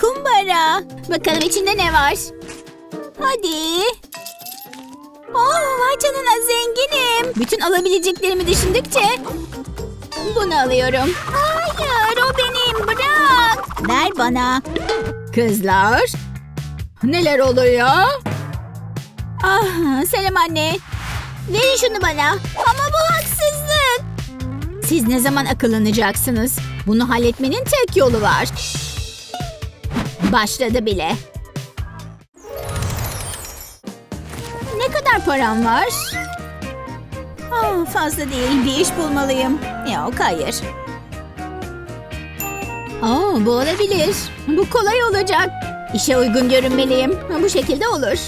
Kumbara. Bakalım içinde ne var? Hadi. Oh vay canına zenginim. Bütün alabileceklerimi düşündükçe bunu alıyorum. Hayır o benim bırak. Ver bana. Kızlar. Neler oluyor? Ah selam anne. Verin şunu bana. Ama bu haksızlık. Siz ne zaman akıllanacaksınız? Bunu halletmenin tek yolu var. Başladı bile. Ne kadar param var? Ah, fazla değil. Bir iş bulmalıyım. Yok hayır. Aa, bu olabilir. Bu kolay olacak. İşe uygun görünmeliyim. Bu şekilde olur.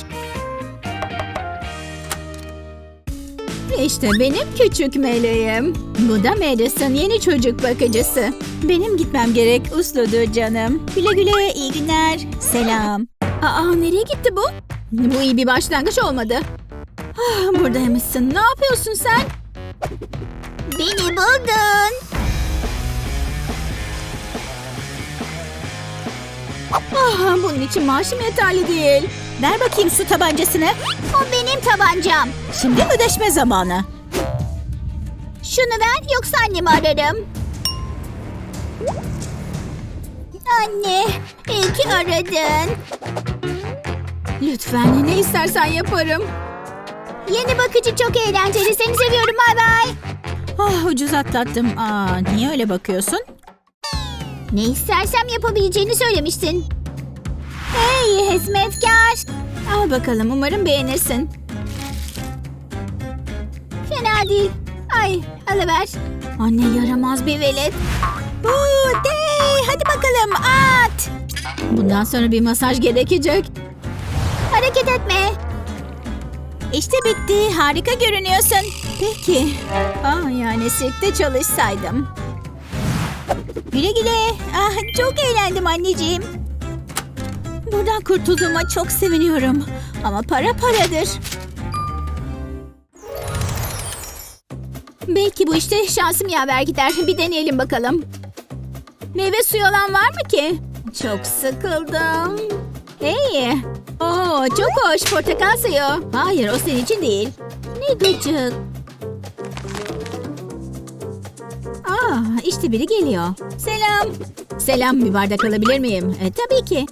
İşte benim küçük meleğim. Bu da Madison yeni çocuk bakıcısı. Benim gitmem gerek. Usludur canım. Güle güle iyi günler. Selam. Aa nereye gitti bu? Bu iyi bir başlangıç olmadı. Ah, buradaymışsın. Ne yapıyorsun sen? Beni buldun. Ah, bunun için maaşım yeterli değil. Ver bakayım su tabancasını. O tabancam. Şimdi ödeşme zamanı. Şunu ver yoksa annemi ararım. Anne, iyi ki aradın. Lütfen ne istersen yaparım. Yeni bakıcı çok eğlenceli. Seni seviyorum. Bay bay. Ah ucuz atlattım. Aa, niye öyle bakıyorsun? Ne istersem yapabileceğini söylemiştin. Hey hizmetkar. Al bakalım umarım beğenirsin. Fena değil. Ay alıver. Anne yaramaz bir velet. Buu, dey, hadi bakalım at. Bundan sonra bir masaj gerekecek. Hareket etme. İşte bitti. Harika görünüyorsun. Peki. Aa, yani sirkte çalışsaydım. Güle güle. Ah, çok eğlendim anneciğim. Buradan kurtulduğuma çok seviniyorum. Ama para paradır. Belki bu işte şansım yaver gider. Bir deneyelim bakalım. Meyve suyu olan var mı ki? Çok sıkıldım. Hey. Oo, çok hoş portakal suyu. Hayır o senin için değil. Ne gıcık. Aa, işte biri geliyor. Selam. Selam bir bardak alabilir miyim? E, tabii ki.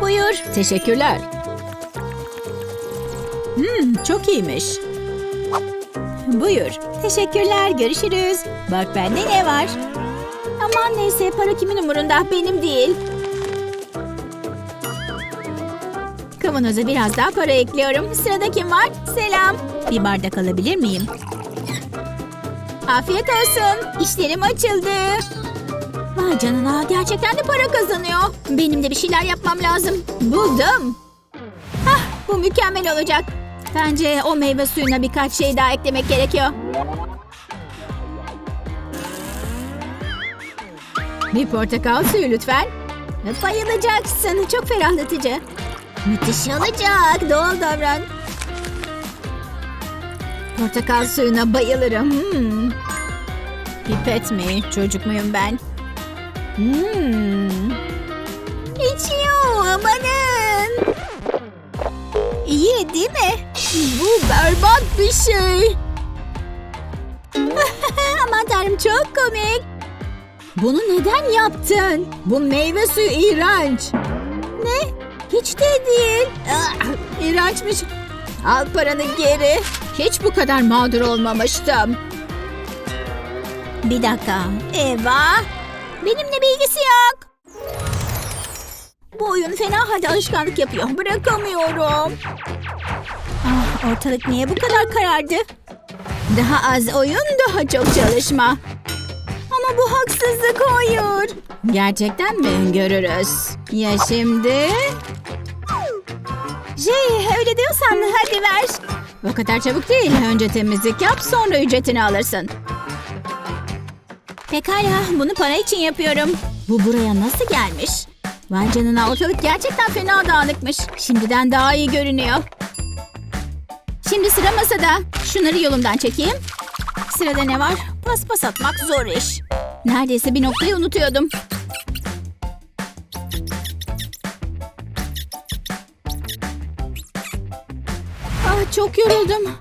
Buyur. Teşekkürler. Hmm, çok iyiymiş. Buyur. Teşekkürler. Görüşürüz. Bak bende ne var? Aman neyse para kimin umurunda benim değil. Kavanoza biraz daha para ekliyorum. Sırada kim var? Selam. Bir bardak alabilir miyim? Afiyet olsun. İşlerim açıldı. Vay canına gerçekten de para kazanıyor. Benim de bir şeyler yapmam lazım. Buldum. Hah bu mükemmel olacak. Bence o meyve suyuna birkaç şey daha eklemek gerekiyor. Bir portakal suyu lütfen. Bayılacaksın. Çok ferahlatıcı. Müthiş olacak. Doğal davran. Portakal suyuna bayılırım. Hmm. Pipet mi? Çocuk muyum ben? Hmm. İçiyor. Amanın. İyi değil mi? Bu berbat bir şey. Aman tanrım çok komik. Bunu neden yaptın? Bu meyve suyu iğrenç. Ne? Hiç de değil. İğrençmiş. Al paranı geri. Hiç bu kadar mağdur olmamıştım. Bir dakika. Eva. Benimle bilgisi yok. Bu oyun fena halde alışkanlık yapıyor. Bırakamıyorum. Ah, ortalık niye bu kadar karardı? Daha az oyun, daha çok çalışma. Ama bu haksızlık hayır. Gerçekten mi? Görürüz. Ya şimdi? Şey öyle diyorsan hadi ver. O kadar çabuk değil. Önce temizlik yap, sonra ücretini alırsın. Pekala bunu para için yapıyorum. Bu buraya nasıl gelmiş? Vay canına ortalık gerçekten fena dağınıkmış. Şimdiden daha iyi görünüyor. Şimdi sıra masada. Şunları yolumdan çekeyim. Sırada ne var? Paspas atmak zor iş. Neredeyse bir noktayı unutuyordum. Ah çok yoruldum.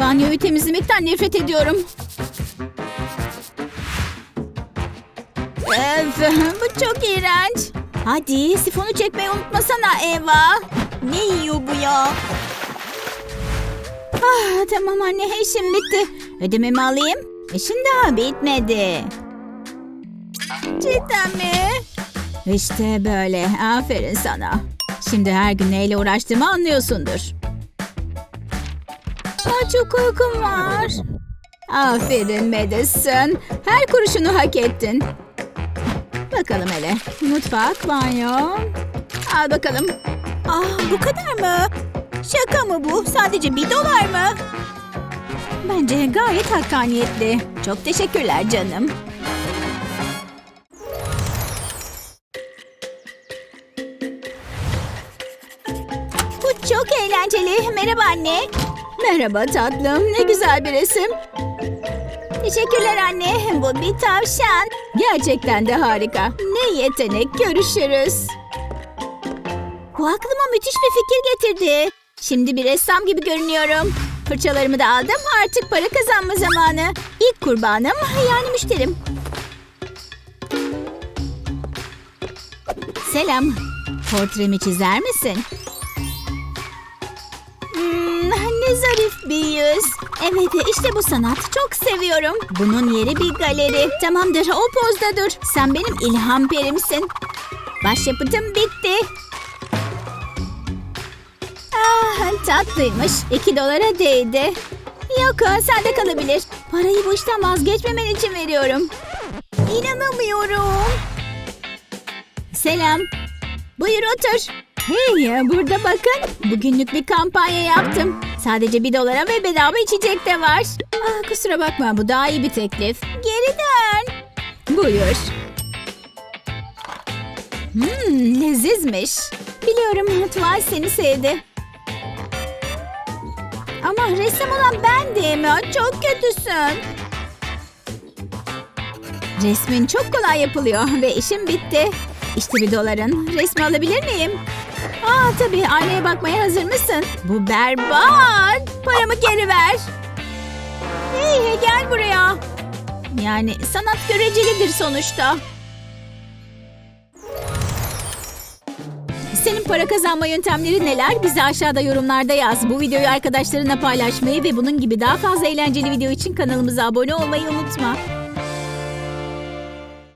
Banyoyu temizlemekten nefret ediyorum. Öf, bu çok iğrenç. Hadi sifonu çekmeyi unutmasana Eva. Ne yiyor bu ya? Ah, tamam anne işim bitti. Ödememi alayım. İşin daha bitmedi. Cidden mi? İşte böyle. Aferin sana. Şimdi her gün neyle uğraştığımı anlıyorsundur. Aa, çok uykum var. Aferin Madison. Her kuruşunu hak ettin. Bakalım hele. Mutfak, banyo. Al bakalım. Ah bu kadar mı? Şaka mı bu? Sadece bir dolar mı? Bence gayet hakkaniyetli. Çok teşekkürler canım. Bu çok eğlenceli. Merhaba anne. Merhaba tatlım. Ne güzel bir resim. Teşekkürler anne. Bu bir tavşan. Gerçekten de harika. Ne yetenek. Görüşürüz. Bu aklıma müthiş bir fikir getirdi. Şimdi bir ressam gibi görünüyorum. Fırçalarımı da aldım. Artık para kazanma zamanı. İlk kurbanım yani müşterim. Selam. Portremi çizer misin? Hmm, ne zarif bir yüz. Evet işte bu sanat. Çok seviyorum. Bunun yeri bir galeri. Tamamdır o pozda dur. Sen benim ilham perimsin. Başyapıtım bitti. Ah, tatlıymış. İki dolara değdi. Yok sende kalabilir. Parayı bu işten vazgeçmemen için veriyorum. İnanamıyorum. Selam. Buyur otur. Hey burada bakın. Bugünlük bir kampanya yaptım. Sadece bir dolara ve bedava içecek de var. Ah, kusura bakma bu daha iyi bir teklif. Geri dön. Buyur. Hmm, lezizmiş. Biliyorum Tuval seni sevdi. Ama ressam olan bendim. ya. Çok kötüsün. Resmin çok kolay yapılıyor ve işim bitti. İşte bir doların. Resmi alabilir miyim? Aa tabii aynaya bakmaya hazır mısın? Bu berbat. Paramı geri ver. Hey gel buraya. Yani sanat görecelidir sonuçta. Senin para kazanma yöntemleri neler? Bizi aşağıda yorumlarda yaz. Bu videoyu arkadaşlarına paylaşmayı ve bunun gibi daha fazla eğlenceli video için kanalımıza abone olmayı unutma.